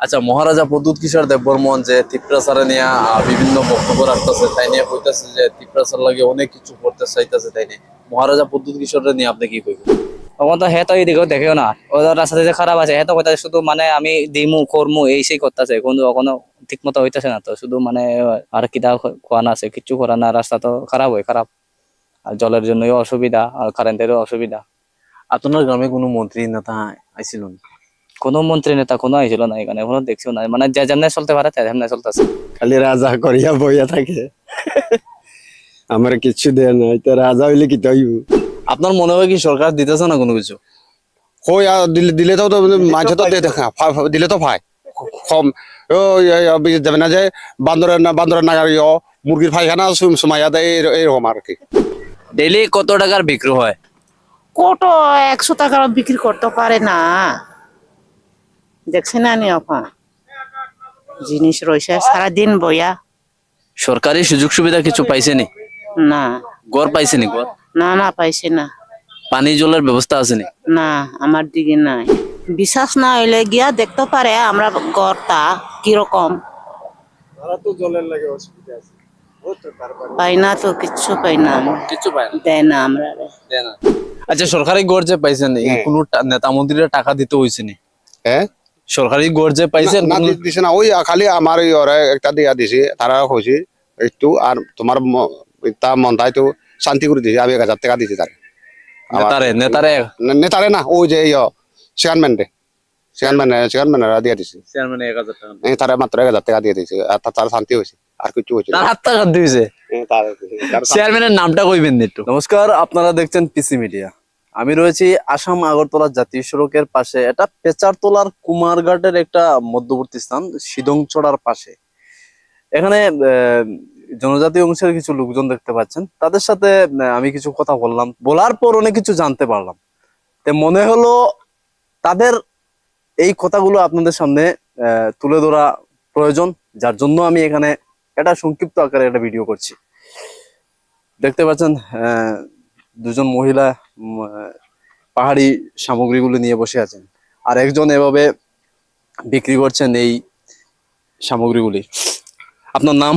আচ্ছা মহারাজা প্রদ্যুৎ কিশোর দেববর্মন যে ত্রিপ্রাচারে নিয়ে বিভিন্ন বক্তব্য রাখতেছে তাই নিয়ে কইতাছে যে ত্রিপ্রাচার লাগে অনেক কিছু করতে চাইতেছে তাই নিয়ে। মহারাজা প্রদ্যুৎ কিশোরের নিয়ে আপনি কি কইবেন? তখন তো হে তো এদিকেও দেখেও না। ওদের রাস্তাতে যে খারাপ আছে হে তো কথা শুধু মানে আমি দিমু করমু এই সেই করতেছে। ঠিক মতো হইতেছে না তো। শুধু মানে আর না আছে কিচ্ছু করা না রাস্তা তো খারাপ হয় খারাপ। আর জলের জন্যই অসুবিধা আর কারেন্টেরও অসুবিধা। আপনার গ্রামে কোনো মন্ত্রী নেতা আইছিল না? কোনো মন্ত্রী নেতা কোনো আইছিল না এখানে এখনও দেখছিও না মানে যে যেমনে চলতে পারে তেমনি চলতেছে খালি রাজা করিয়া বইয়া থাকে। আমার কিছু দেয় নাই তো রাজা হইলে কি তৈব আপনার মনে হয় কি সরকার দিতেছে না কোনো কিছু? কই আর দিলে দিলে তো মাঝে তো দিলে তো ভাই কম। ও যাবে না যে বান্দরের না বান্দরের নাগার মুরগির সুম সুমাইয়া দেয় এই- এইরকম আর কি। ডেইলি কত টাকার বিক্রি হয়? কত একশো টাকার বিক্রি করতে পারে না। দেখছেন না নি আপা? জিনিস রয়েছে সারাদিন বইয়া। সরকারি সুযোগ সুবিধা কিছু পাইছেনি না? গড় পাইছেনি গড়? না না পাইছে না। পানি জলের ব্যবস্থা আছেনি না? আমার দিকে নাই। বিশ্বাস না হইলে গিয়া দেখতে পারে আমরা গড়টা কীরকম। পাই না তো কিচ্ছু পাই না। কিছু পায় না। দেয় না আমরা। দেয় না। আচ্ছা সরকারি গড় যে পাইছেন এই হ্যাঁ। কোন নেতা মন্ত্রীরা টাকা দিতে হয়েছে নি? হ্যাঁ? সরকারি গড় যে পাইছেন না দিছে না ওই খালি আমার ওই ওরা একটা দিয়া দিছে তারা কইছে একটু আর তোমার তা মনটাই তো শান্তি করে দিছে আমি এক হাজার টাকা দিছি তার নেতারে নেতারে নেতারে না ওই যে ইয় চেয়ারম্যান চেয়ারম্যান চেয়ারম্যানরা দিয়া দিছে। চেয়ারম্যান এক হাজার টাকা। তারা মাত্র এক হাজার টাকা দিয়ে দিয়েছে আর তার শান্তি হয়েছে আর কিছু হয়েছে তার হাত টাকা দিয়েছে এই তার- তার শান্তি- চেয়ারম্যানের নামটা কইবেন না একটু নমস্কার আপনারা দেখছেন পিসি মিডিয়া। আমি রয়েছি আসাম আগরতলা জাতীয় সড়কের পাশে, এটা পেচারতলার কুমারঘাটের একটা মধ্যবর্তী স্থান সিদংচড়ার পাশে। এখানে জনজাতি অংশের কিছু লোকজন দেখতে পাচ্ছেন। তাদের সাথে আমি কিছু কথা বললাম। বলার পর অনেক কিছু জানতে পারলাম। তে মনে হলো তাদের এই কথাগুলো আপনাদের সামনে তুলে ধরা প্রয়োজন। যার জন্য আমি এখানে এটা সংক্ষিপ্ত আকারে একটা ভিডিও করছি। দেখতে পাচ্ছেন দুজন মহিলা পাহাড়ি সামগ্রীগুলো নিয়ে বসে আছেন। আর একজন এভাবে বিক্রি করছেন এই সামগ্রীগুলি। আপনার নাম?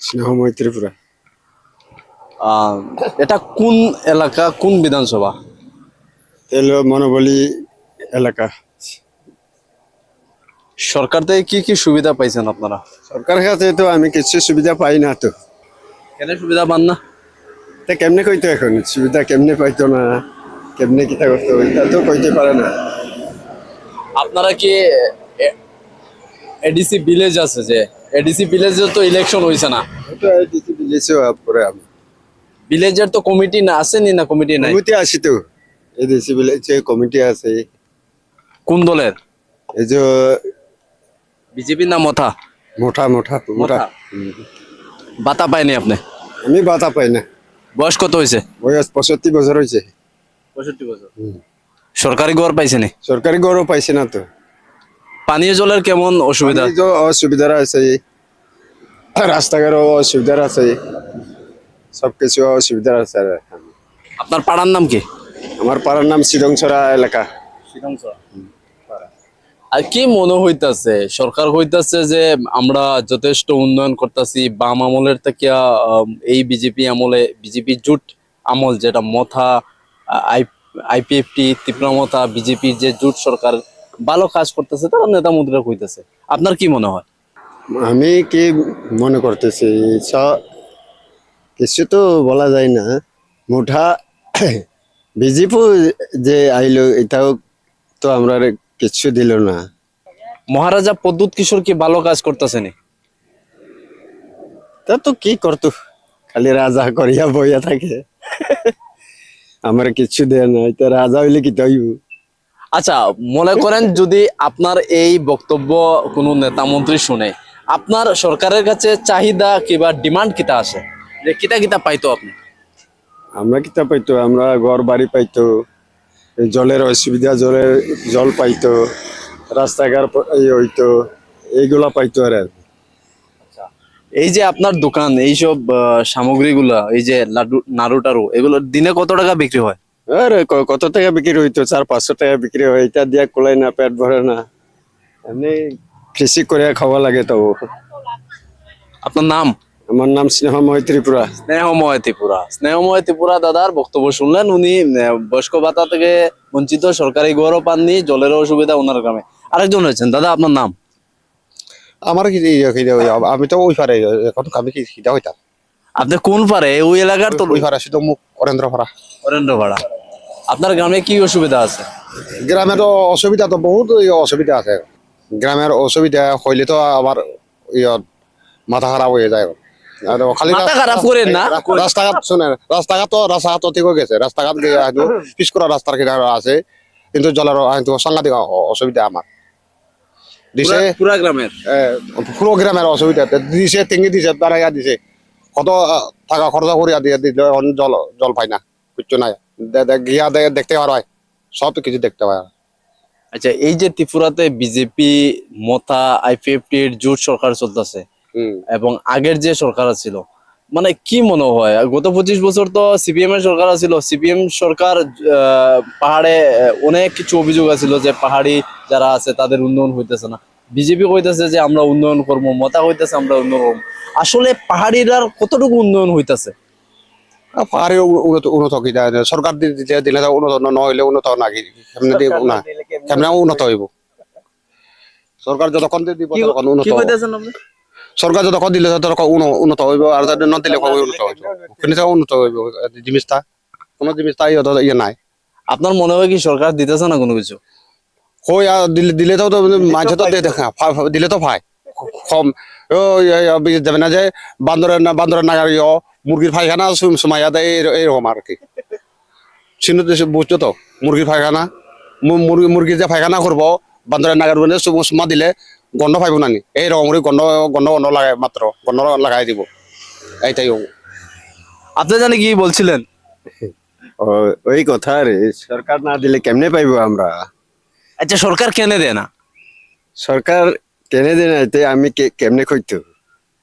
স্নেহময় ত্রিপুরা আহ, এটা কোন এলাকা কোন বিধানসভা? তেল মনোবলী এলাকা। সরকার থেকে কি কি সুবিধা পাইছেন আপনারা? সরকার কাছে তো আমি কিছু সুবিধা পাই না তো। কেন সুবিধা পান না? তা কেমনে কইতো এখন? সুবিধা কেমনে পাইতো না? কেমনে কিতা করতো? এটা তো কইতে পারে না। আপনারা কি এডিসি ভিলেজ আছে যে? এডিসি ভিলেজে তো ইলেকশন হয়েছে না? তো দিতে দিয়েছে পরে আমি। ভিলেজের তো কমিটি না আসেনি না কমিটি নাই? কমিটি আছি তো। দেশি যে কমিটি আছে। কোন দলের? এই যে বিজেপি না মথা? মোটা মোটা মোটা মোটা। হুম। বাতা পায়নি আপনি? আমি বাতা পাই না। বয়স কত হয়েছে বয়স পঁয়ষট্টি বছর হয়েছে পঁয়ষট্টি বছর। সরকারি ঘর পাইছেনি সরকারি গৌরব পাইছে না তো। পানীয় জলের কেমন অসুবিধা? অসুবিধা আছে। রাস্তাঘাটও অসুবিধা আছে। সবকিছু অসুবিধা আছে। আপনার পাড়ার নাম কি? আমার পাড়ার নাম শিরংছড়া এলাকা। আর কি মনে হইতাছে? সরকার হইতাছে যে আমরা যথেষ্ট উন্নয়ন করতেছি, বাম আমলের থেকে এই বিজেপি আমলে, বিজেপি জুট আমল যেটা মথা আইপিএফটি মথা বিজেপির যে জুট সরকার ভালো কাজ করতেছে, তারা নেতা মন্ত্রীরা কইতেছে। আপনার কি মনে হয়? আমি কি মনে করতেছি? কিছু তো বলা যায় না। মুঠা বিজেপি যে আইলো এটাও তো আমরা কিছু দিল না। মহারাজা প্রদ্যুৎ কিশোর কি ভালো কাজ করতেছে নি? তা তো কি করতো? খালি রাজা করিয়া বইয়া থাকে। আমার কিছু দেয় নাই তো রাজা হইলে কি তৈব? আচ্ছা মনে করেন যদি আপনার এই বক্তব্য কোনো নেতা মন্ত্রী শুনে আপনার সরকারের কাছে চাহিদা কিবা ডিমান্ড কিতা আছে? যে কিতা কিতা পাইতো আপনি? আমরা কিতা পাইতো? আমরা ঘর বাড়ি পাইতো জলের অসুবিধা জলের জল পাইতো রাস্তাঘাট এই হইতো এইগুলা পাইতো আর আর। এই যে আপনার দোকান এইসব আহ, সামগ্রীগুলা এই যে লাডু নাড়ু টাড়ু এগুলো দিনে কত টাকা বিক্রি হয়? আরে কত টাকা বিক্রি হইতো? চার পাঁচশো টাকা বিক্রি হয়। এটা দিয়া কোলাই না পেট ভরে না। এমনি কৃষি করে খাওয়া লাগে তো আপনার নাম? আমার নাম স্নেহময় ত্রিপুরা স্নেহময় ত্রিপুরা স্নেহময় ত্রিপুরা দাদার বক্তব্য শুনলেন উনি বয়স্ক ভাতা থেকে বঞ্চিত সরকারি গৌরব পাননি জলের অসুবিধা ওনার গ্রামে। আরেকজন রয়েছেন দাদা আপনার নাম? আমার কি ইয়ে আমি তো ওই পারে এখন আমি কি খিদা হইতাম? আপনি কোন পারে ওই এলাকার তো ওই পারে শুধু মুখ অরেন্দ্র পাড়া অরেন্দ্র ভাড়া আপনার গ্রামে কি অসুবিধা আছে? গ্রামের তো অসুবিধা তো বহুত অসুবিধা আছে। গ্রামের অসুবিধা হইলে তো আবার ইয়ে মাথা খারাপ হয়ে যায়। আর খালি মাথা খারাপ করেন না। রাস্তাঘাট শুনে রাস্তাঘাট তো রাস্তাঘাট তো গেছে রাস্তাঘাট গিয়ে হয়তো পিস করা রাস্তার কিনারে আছে কিন্তু জলের হয়তো সাংঘাতিক অসুবিধা আমার দিছে পুরা- পুরা গ্রামের পুরো গ্রামের অসুবিধা দিছে টেঙ্গি দিছে বাড়াইয়া দিছে। কত টাকা খরচ করিয়া দিয়ে দিলে জল জল পাই না কিচ্ছু নাই। গিয়া দেখতে পারো সব কিছু দেখতে পায় আচ্ছা এই যে ত্রিপুরাতে বিজেপি মতা আইপিএফটির জোট সরকার চলতেছে এবং আগের যে সরকার ছিল মানে কি মনে হয়? গত পঁচিশ বছর তো সিপিএম এর সরকার ছিল। সিপিএম সরকার আহ, পাহাড়ে অনেক কিছু অভিযোগ আছিল যে পাহাড়ি যারা আছে তাদের উন্নয়ন হইতেছে না। বিজেপি কইতেছে যে আমরা উন্নয়ন করব মতা কইতেছে আমরা উন্নয়ন করব। আসলে পাহাড়িরার কতটুকু উন্নয়ন হইতেছে? পাহাড়ে উন্নত উন্নত কি সরকার দিলে দিলে তো উন্নত নহলে উন্নত না কি? কেমনে দিব না? কেমনে উন্নত হইব? সরকার যতক্ষণ দিব ততক্ষণ উন্নত সরকার যতক্ষণ দিলে উন্ন- উন্নত হইব আর যদি ন দিলে কবে উন্নত হইব? কেনে উন্নত হইব জিনিসটা কোনো জিনিসটা ইয়ে ইয়ে নাই। আপনার মনে হয় কি সরকার দিতেছে না কোনো কিছু? কই আর দিলে দিলে তো মাঝে তো দেখা দিলে তো পায় কম ইয়ে- ইয়ে যাবে না যে বান্দরের না বান্দরের নাগার ইয়ে মুরগির পায়খানা সুম- সুমাইয়া দেয় এই- এইরকম আর কি। চিহ্ন বুঝছ তো মুরগির পায়খানা। মুরগি মুরগির যে পায়খানা করব বান্দরের নাগার সুমা দিলে গন্ধ পাইব নানি? এইরকম করে গন্ধ গন্ধ গন্ধ লাগাই মাত্র গন্ধ লাগাই দিব। এইটাই। আপনি জানি কি বলছিলেন? ওই কথা রে সরকার না দিলে কেমনে পাইব আমরা? আচ্ছা সরকার কেনে দেয় না সরকার কেনে দেয় না এতে আমি কে- কেমনে কইতো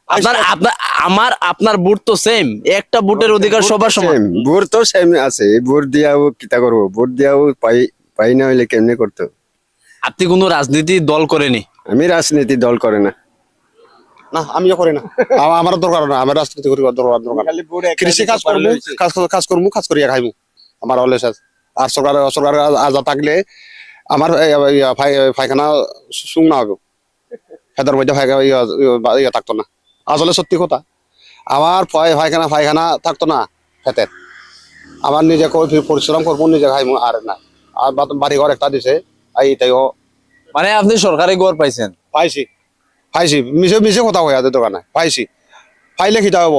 আপনার আপনার আমার আপনার বুট তো সেম একটা বুটের অধিকার সবার সমান। বুট তো সেম আছে ভোট দিয়াও কিতা করব? ভোট দিয়াও পাই পাই না হইলে কেমনে করতো? আপনি কোনো রাজনীতি দল করেনি? আমি রাজনীতি দল করে না। না আমিও করি না। আমা- আমার দরকার না আমার রাজনীতি করি দরকার দরকার। না। কৃষি কাজ করব কাজ কাজ করব কাজ করিয়া খাইবো আমার হলে শেষ। আর সরকার সরকার আজাদ থাকলে আমার এই- এই ফাই- পায়খানা শুং না হবে ফেদার মধ্যে ইয়া ইয়া- ইয়া থাকতো না। আসলে সত্যি কথা আমার পায়খানা পায়খানা থাকতো না ফেতের। আমার নিজে কর- পরিশ্রম করব নিজে খাইবো আর না। আর বাড়ি ঘর একটা দিছে এইটাইও মানে আপনি সরকারি গড় পাইছেন? পাইছি। পাইছি। মিছে মিছে কথা হয়ে আছে দোকানে। পাইছি। পাইলে খিতা হব?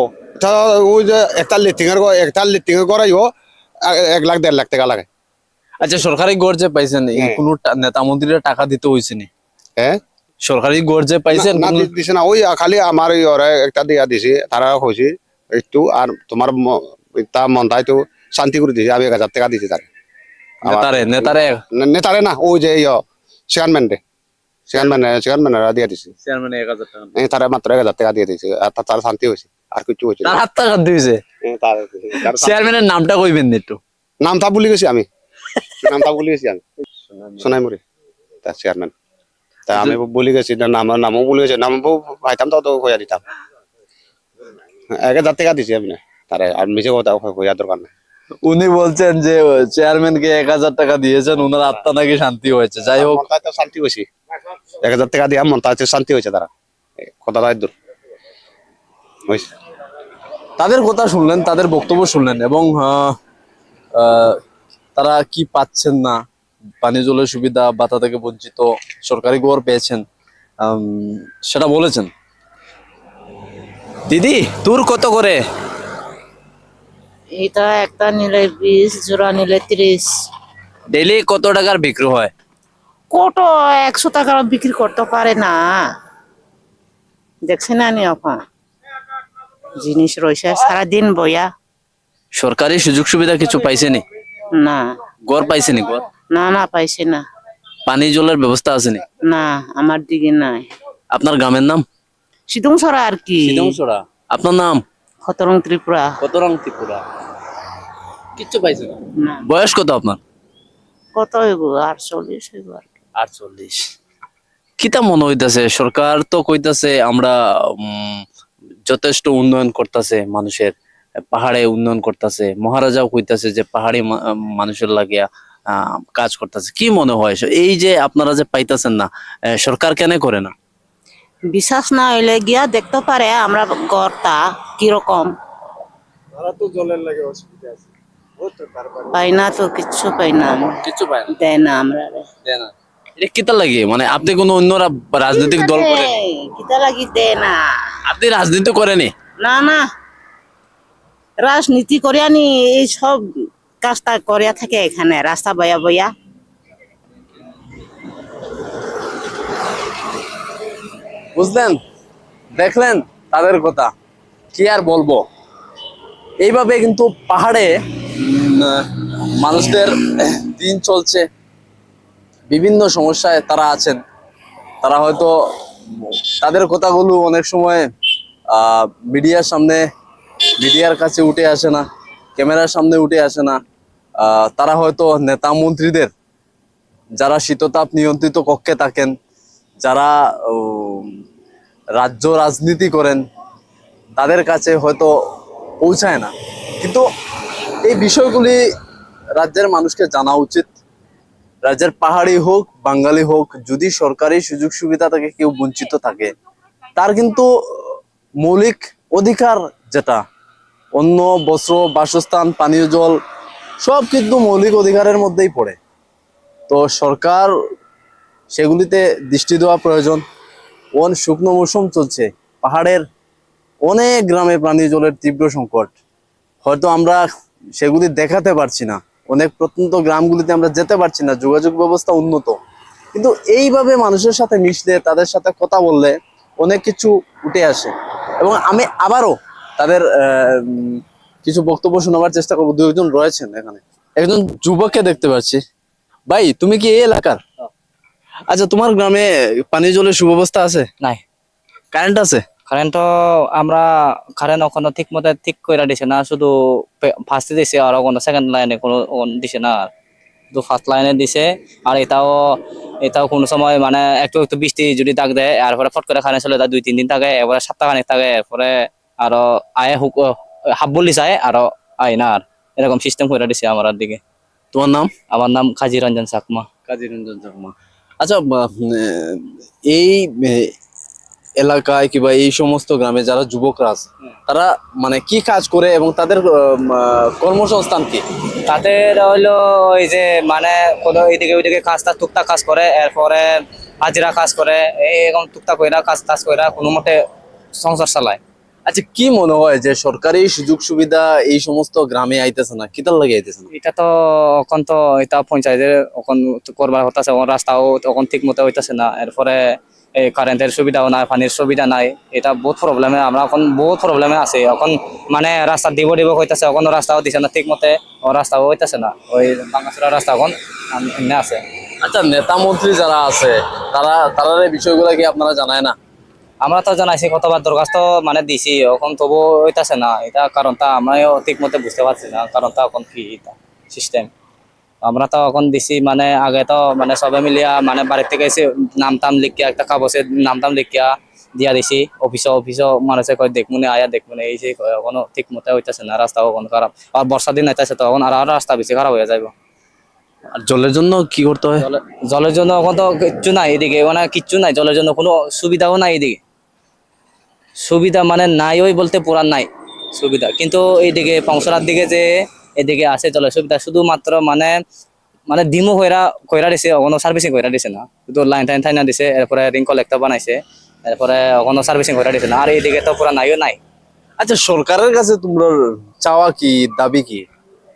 ওই যে একটা লেট্রিংয়ের ঘর- একটা লেট্রিংয়ের করাইও এক লাখ দেড় লাখ টাকা লাগে। আচ্ছা সরকারি গড় যে পাইছেন হ্যাঁ। কোনো নেতা মন্ত্রীরা টাকা দিতে হয়েছে নি? হ্যাঁ সরকারি গড় যে পাইছেন না দিছে না। ওই খালি আমার ওরে একটা দিয়া দিছে তারা কইছে একটু আর তোমার তা মনটাই তো শান্তি করে দিছে আমি এক হাজার টাকা দিছি তার নেতারে নেতারে। নেতারে না ওই যে ইয় চেয়ারম্যান রে। চেয়ারম্যান চেয়ারম্যান দিয়া দিছে। চেয়ারম্যান এক হাজার টাকা। তারা মাত্র এক হাজার টাকা দিয়ে দিছে আর তার শান্তি হয়েছে আর কিছু হয়েছে তার হাত টাকা দিয়েছে চেয়ারম্যানের নামটা কইবেন না একটু। নামটা ভুলে গেছি আমি। নামটা ভুলে গেছি আমি। সোনাইমুড়ি তার চেয়ারম্যান। তা আমি ভুলে গেছি না নাম নামও ভুলে গেছি নাম পাইতাম তো তো হইয়া দিতাম। এক হাজার টাকা দিছি আমি না তারে আর মিছে কথা হইয়া দরকার নাই। উনি বলছেন যে চেয়ারম্যানকে এক হাজার টাকা দিয়েছেন ওনার আত্মা নাকি শান্তি হয়েছে। যাই হোক। শান্তি হয়েছি। এক হাজার টাকা দিয়া মনটা হচ্ছে শান্তি হয়েছে তারা কথাটা দূর। তাদের কথা শুনলেন তাদের বক্তব্য শুনলেন এবং আহ, আহ, তারা কি পাচ্ছেন না? পানি জলের সুবিধা বাতা থেকে বঞ্চিত সরকারি গড় পেয়েছেন সেটা বলেছেন। দিদি তোর কত করে? এটা একটা নিলে বিশ জোড়া নিলে ত্রিশ। ডেলি কত টাকার বিক্রি হয়? কত? একশো টাকা বিক্রি করতে পারে না। দেখছি না নি এখন জিনিস রয়েছে সারাদিন বইয়া। সরকারি সুযোগ সুবিধা কিছু পাইছেনি না? গড় পাইছেনি গড়? না না পাইছে না। পানি জলের ব্যবস্থা আছেনি না? আমার দিকে নাই। আপনার গ্রামের নাম? সিদুং ছড়া আর কি। সিদংসরা আপনার নাম? খতরং ত্রিপুরা। কতরং ত্রিপুরা। কিচ্ছু না। বয়স কত আপনার? কত হইব? আটচল্লিশ হইব আর কি। আটচল্লিশ। কিতা মনে হইতাছে? সরকার তো কইতাছে আমরা উম, যথেষ্ট উন্নয়ন করতেছে মানুষের পাহাড়ে উন্নয়ন করতেছে। মহারাজাও কইতাছে যে পাহাড়ি মা- মানুষের লাগিয়া আহ, কাজ করতেছে। কি মনে হয়? এই যে আপনারা যে পাইতাছেন না আহ, সরকার কেন করে না? বিশ্বাস না হইলে গিয়া দেখতে পারে আমরা গড়টা কীরকম। পাই না তো কিচ্ছু পাই না। আমরা। কিছু না। দেয় না আমরা এটা কিতা লাগে? মানে আপনি কোনো অন্য রাজনৈতিক দল করেন? কিতা লাগি দেয় না। আপনি রাজনীতি করেনি? না না। রাজনীতি করিয়া নি এই সব কাজটা করিয়া থাকে এখানে রাস্তা বয়া বয়া। বুঝলেন? দেখলেন তাদের কথা? কি আর বলব? এইভাবে কিন্তু পাহাড়ে মানুষদের দিন চলছে। বিভিন্ন সমস্যায় তারা আছেন। তারা হয়তো তাদের কথাগুলো অনেক সময় মিডিয়ার সামনে, মিডিয়ার কাছে উঠে আসে না, ক্যামেরার সামনে উঠে আসে না। তারা হয়তো নেতা মন্ত্রীদের, যারা শীততাপ নিয়ন্ত্রিত কক্ষে থাকেন, যারা রাজ্য রাজনীতি করেন, তাদের কাছে হয়তো পৌঁছায় না। কিন্তু এই বিষয়গুলি রাজ্যের মানুষকে জানা উচিত। রাজ্যের পাহাড়ি হোক, বাঙালি হোক, যদি সরকারি সুযোগ সুবিধা থেকে কেউ বঞ্চিত থাকে, তার কিন্তু মৌলিক অধিকার যেটা অন্য বস্ত্র, বাসস্থান, পানীয় জল, সব কিন্তু মৌলিক অধিকারের মধ্যেই পড়ে। তো সরকার সেগুলিতে দৃষ্টি দেওয়া প্রয়োজন। ওন শুকনো মৌসুম চলছে। পাহাড়ের অনেক গ্রামে পানীয় জলের তীব্র সংকট। হয়তো আমরা সেগুলি দেখাতে পারছি না। অনেক প্রত্যন্ত গ্রামগুলিতে আমরা যেতে পারছি না। যোগাযোগ ব্যবস্থা উন্নত। কিন্তু এইভাবে মানুষের সাথে মিশলে, তাদের সাথে কথা বললে অনেক কিছু উঠে আসে। এবং আমি আবারও তাদের কিছু বক্তব্য শোনাবার চেষ্টা করব। দুজন রয়েছেন এখানে। একজন যুবককে দেখতে পাচ্ছি। ভাই, তুমি কি এই এলাকার? আচ্ছা তোমার গ্রামে পানীয় জলের সুব্যবস্থা আছে? নাই। কারেন্ট আছে? কারেন্ট আমরা কারেন্ট ওখানে ঠিক মতো ঠিক করে দিছে না শুধু ফার্স্টে দিছে আর কোনো সেকেন্ড লাইনে কোনো দিছে না শুধু ফার্স্ট লাইনে দিছে আর এটাও এটাও কোনো সময় মানে একটু একটু বৃষ্টি যদি দাগ দেয় এরপরে ফট করে কারেন্ট চলে দুই তিন দিন থাকে এরপরে সাতটা খানিক থাকে এরপরে আরও আয়ে হুক হাফ বলি যায় আরও আয় না আর। এরকম সিস্টেম করে দিছে আমার দিকে। তোমার নাম? আমার নাম কাজী রঞ্জন চাকমা। কাজী রঞ্জন চাকমা। আচ্ছা এই এলাকায় কিংবা এই সমস্ত গ্রামে যারা যুবকরা আছে, তারা মানে কি কাজ করে এবং তাদের কর্মসংস্থান কি? তাদের হইল ওই যে মানে কোনো এইদিকে ওইদিকে কাজ টাজ টুকটাক কাজ করে, এরপরে হাজিরা কাজ করে, এরকম টুকটাক কইরা কাজ টাজ কইরা কোনো মতে সংসার চালায়। আচ্ছা কি মনে হয় যে সরকারি সুযোগ সুবিধা এই সমস্ত গ্রামে আইতেছে না? কিতার লাগে আইতেছে না? এটা তো এখন তো এটা পঞ্চায়েতের এখন করবার হতাছে রাস্তাও তখন ঠিক মতো হইতাছে না। এরপরে এই কারেন্টের সুবিধাও নাই পানির সুবিধা নাই। এটা বহুত প্রবলেমে আমরা এখন বহুত প্রবলেমে আছে। এখন মানে রাস্তা দিব দিব হইতাছে এখন রাস্তাও দিছে না ঠিক মতে রাস্তাও হইতাছে না। ওই বাংলাদেশের রাস্তা এখন এমনি আছে। আচ্ছা নেতা মন্ত্রী যারা আছে তারা তারা এই বিষয়গুলো কি আপনারা জানায় না? আমরা তো জানাইছি কতবার দরখাস্ত মানে দিছি এখন তবু হইতাছে না। এটা কারণটা আমরাও ঠিক মতো বুঝতে পারছি না কারণটা এখন কি এটা সিস্টেম আমরা তো এখন দিছি মানে আগে তো মানে সবাই মিলিয়া মানে বাড়ির থেকে এসে নাম টাম লিখিয়া একটা কাগজে নাম টাম লিখিয়া দিয়া দিছি অফিসে অফিসে মানুষে কয় দেখমুনে আয়া দেখমুনে এই সেই কয় এখনও ঠিক মতো হইতাছে না রাস্তাও এখন খারাপ। আর বর্ষা দিন হইতাছে তো এখন আর আর রাস্তা বেশি খারাপ হয়ে যাইব। আর জলের জন্য কি করতে হয়? জলের জন্য এখন তো কিচ্ছু নাই এদিকে মানে কিচ্ছু নাই জলের জন্য কোনো সুবিধাও নাই এদিকে। সুবিধা মানে নাই ওই বলতে পুরান নাই সুবিধা। কিন্তু এইদিকে পাংশরার দিকে যে এদিকে আছে জলের সুবিধা শুধুমাত্র মানে মানে ডিমো কইরা কইরা দিছে অকনো সার্ভিসিং কইরা দিছে না। শুধু লাইন টাইন থাইনা দিছে এরপরে রিং কলেক্টর বানাইছে এরপরে অকনো সার্ভিসিং কইরা দিছে না। আর এইদিকে তো পুরা নাইও নাই। আচ্ছা সরকারের কাছে তোমরা চাওয়া কি দাবি কি?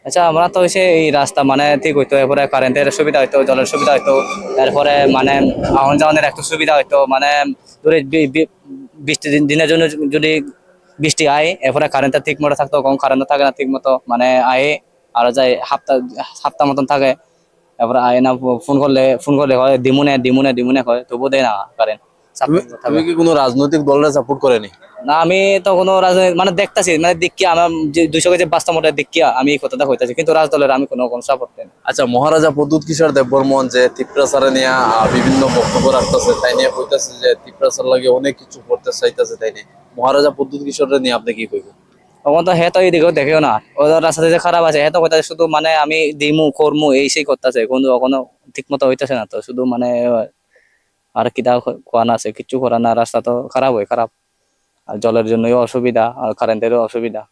আচ্ছা আমরা তো হচ্ছে এই রাস্তা মানে ঠিক হইতো এরপরে কারেন্টের সুবিধা হইতো জলের সুবিধা হইতো এরপরে মানে আহন যাওয়ানের একটু সুবিধা হইতো মানে বি- বৃষ্টি দিন- দিনের জন্য যদি বৃষ্টি আয়, এরপরে কারেন্টটা ঠিক মতো থাকতো কম কারেন্ট থাকে না ঠিক মতো মানে আয়ে, আর যায় হাফতা হাফতা মতন থাকে, এরপরে আয় না ফোন করলে ফোন করলে হয়, দিমুনে দিমুনে দিমুনে হয় তবু দেয় না কারেন্ট তুমি। কি কোনো রাজনৈতিক দলের সাপোর্ট করেনি? না আমি তো কোনো রাজনৈতিক মানে দেখতাছি মানে দেখিয়া আমার যে দুইশো কেজি মোটা দেখিয়া আমি এই কথাটা হইতাছি কিন্তু রাজদলের আমি কোনো কোনো সাপোর্ট দেন আচ্ছা মহারাজা প্রদ্যুৎ কিশোর দেববর্মন যে ত্রিপুরাচারে নিয়ে বিভিন্ন বক্তব্য রাখতেছে তাই নিয়ে কইতাছে যে ত্রিপুরাচার লাগে অনেক কিছু করতে চাইতেছে তাই নিয়ে। মহারাজা প্রদ্যুৎ কিশোরের নিয়ে আপনি কি কইবেন? তখন তো হে তো দেখেও না। ওদের রাস্তাতে যে খারাপ আছে হে তো কথা শুধু মানে আমি দিমু করমু এই সেই করতেছে কোনো কোনো ঠিক মতো হইতেছে না তো শুধু মানে আর কিতা কোয়া না আছে কিচ্ছু করা না রাস্তা তো খারাপ হয় খারাপ আর জলের জন্যই অসুবিধা আর কারেন্টেরও অসুবিধা।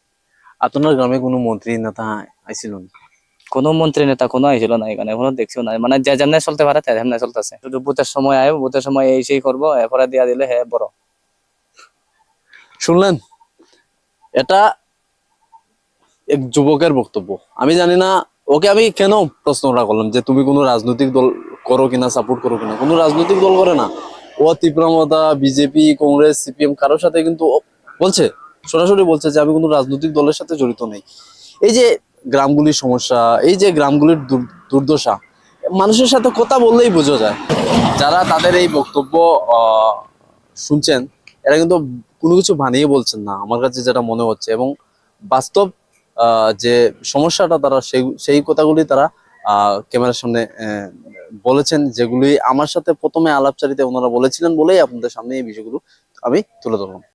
আপনার গ্রামে কোনো মন্ত্রী নেতা আইছিল কোনো মন্ত্রী নেতা কোনো আইছিল না এখানে কোনো দেখছিও না মানে যে যেমনে চলতে পারে তেমনি চলতেছে শুধু বুথের সময় আয় বুথের সময় এই সেই করব এরপরে দিয়া দিলে হে বড়। শুনলেন এটা এক যুবকের বক্তব্য। আমি জানি না ওকে আমি কেন প্রশ্নটা করলাম যে তুমি কোনো রাজনৈতিক দল করো কিনা সাপোর্ট করো কিনা। কোনো রাজনৈতিক দল করে না। ও তীব্রমতা, বিজেপি, কংগ্রেস, সিপিএম কারোর সাথে কিন্তু বলছে, সরাসরি বলছে যে আমি কোনো রাজনৈতিক দলের সাথে জড়িত নেই। এই যে গ্রামগুলির সমস্যা, এই যে গ্রামগুলির দুর্দশা, মানুষের সাথে কথা বললেই বোঝা যায়। যারা তাদের এই বক্তব্য শুনছেন, এরা কিন্তু কোনো কিছু বানিয়ে বলছেন না, আমার কাছে যেটা মনে হচ্ছে। এবং বাস্তব যে সমস্যাটা তারা, সেই সেই কথাগুলি তারা ক্যামেরার সামনে বলেছেন যেগুলি আমার সাথে প্রথমে আলাপচারিতে ওনারা বলেছিলেন বলেই আপনাদের সামনে এই বিষয়গুলো আমি তুলে ধরলাম।